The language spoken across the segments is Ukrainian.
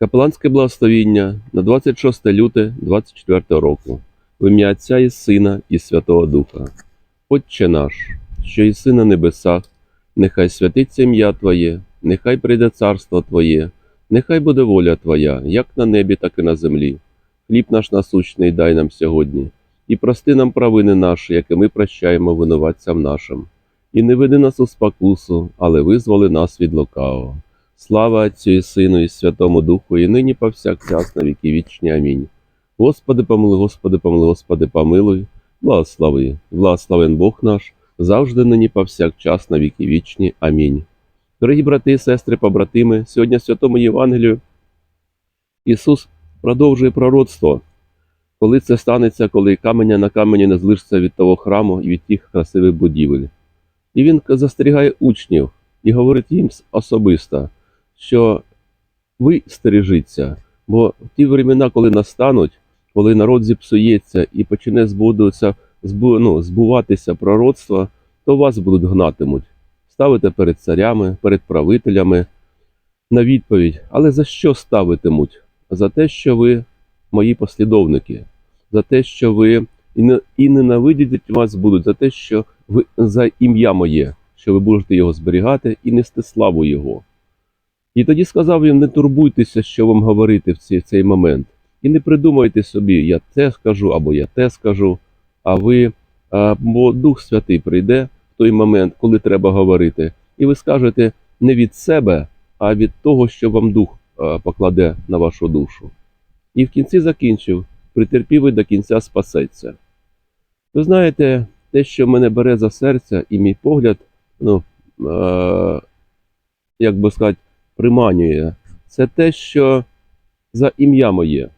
Капеланське благословіння на 26 люте 24 року. В ім'я Отця і Сина і Святого Духа. Отче наш, що єси на небесах, нехай святиться ім'я Твоє, нехай прийде царство Твоє, нехай буде воля Твоя, як на небі, так і на землі. Хліб наш насущний дай нам сьогодні, і прости нам провини наші, які ми прощаємо винуватцям нашим. І не веди нас у спокусу, але визволи нас від лукавого. Слава Отцю і Сину, і Святому Духу, і нині повсякчас на віки вічні. Амінь. Господи помилуй, Господи помилуй, Господи помилуй, благослови, благословен Бог наш, завжди нині повсякчас на віки вічні. Амінь. Дорогі брати сестри, побратими, сьогодні Святому Євангелію Ісус продовжує пророцтво. Коли це станеться, коли каменя на камені не злишиться від того храму і від тих красивих будівель. І він застерігає учнів і говорить їм особисто, що ви стережіться, бо в ті времена, коли настануть, коли народ зіпсується і почне збудуватися, збу, ну, збуватися пророцтво, то вас будуть гнатимуть, ставити перед царями, перед правителями на відповідь. Але за що ставитимуть? За те, що ви мої послідовники, за те, що ви і не- і ненавидіти вас будуть, за те, що ви за ім'я моє, що ви будете його зберігати і нести славу Його. І тоді сказав їм: не турбуйтеся, що вам говорити в цей, в цей момент. І не придумайте собі, я те скажу або я те скажу. А ви, а, бо Дух Святий прийде в той момент, коли треба говорити, і ви скажете не від себе, а від того, що вам Дух а, покладе на вашу душу. І в кінці закінчив: притерпівий до кінця спасеться. Ви знаєте, те, що мене бере за серце, і мій погляд, ну, е, як би сказати, приманює, це те, що за ім'я моє,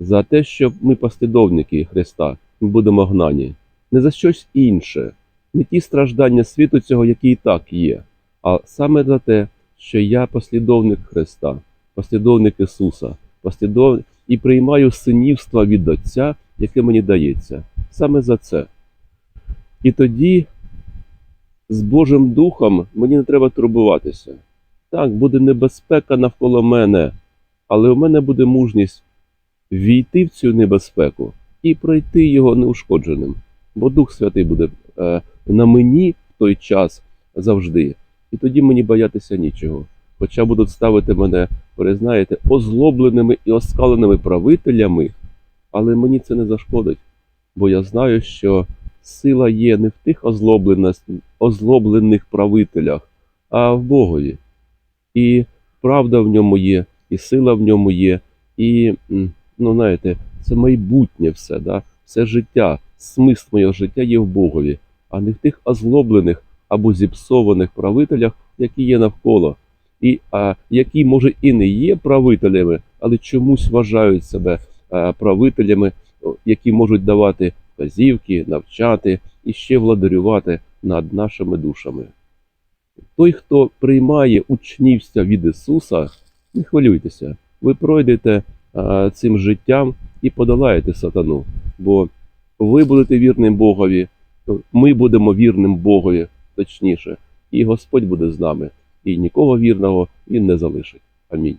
за те, що ми послідовники Христа, ми будемо гнані, не за щось інше, не ті страждання світу цього, які і так є, а саме за те, що я послідовник Христа, послідовник Ісуса, послідовник і приймаю синівство від Отця, яке мені дається. Саме за це. І тоді з Божим Духом мені не треба турбуватися. Так, буде небезпека навколо мене, але у мене буде мужність війти в цю небезпеку і пройти його неушкодженим. Бо Дух Святий буде е, на мені в той час завжди. І тоді мені боятися нічого. Хоча будуть ставити мене, ви знаєте, озлобленими і оскаленими правителями, але мені це не зашкодить, бо я знаю, що сила є не в тих озлоблених, правителях, а в Богові. І правда в ньому є, і сила в ньому є, і, ну знаєте, це майбутнє все, да? все життя, смисл моєго життя є в Богові, а не в тих озлоблених або зіпсованих правителях, які є навколо, і а, які, може, і не є правителями, але чомусь вважають себе а, правителями, які можуть давати вказівки, навчати і ще владарювати над нашими душами. Той, хто приймає учнівство від Ісуса, не хвилюйтеся, ви пройдете а, цим життям і подолаєте сатану, бо ви будете вірним Богові, ми будемо вірним Богові, точніше, і Господь буде з нами, і нікого вірного Він не залишить. Амінь.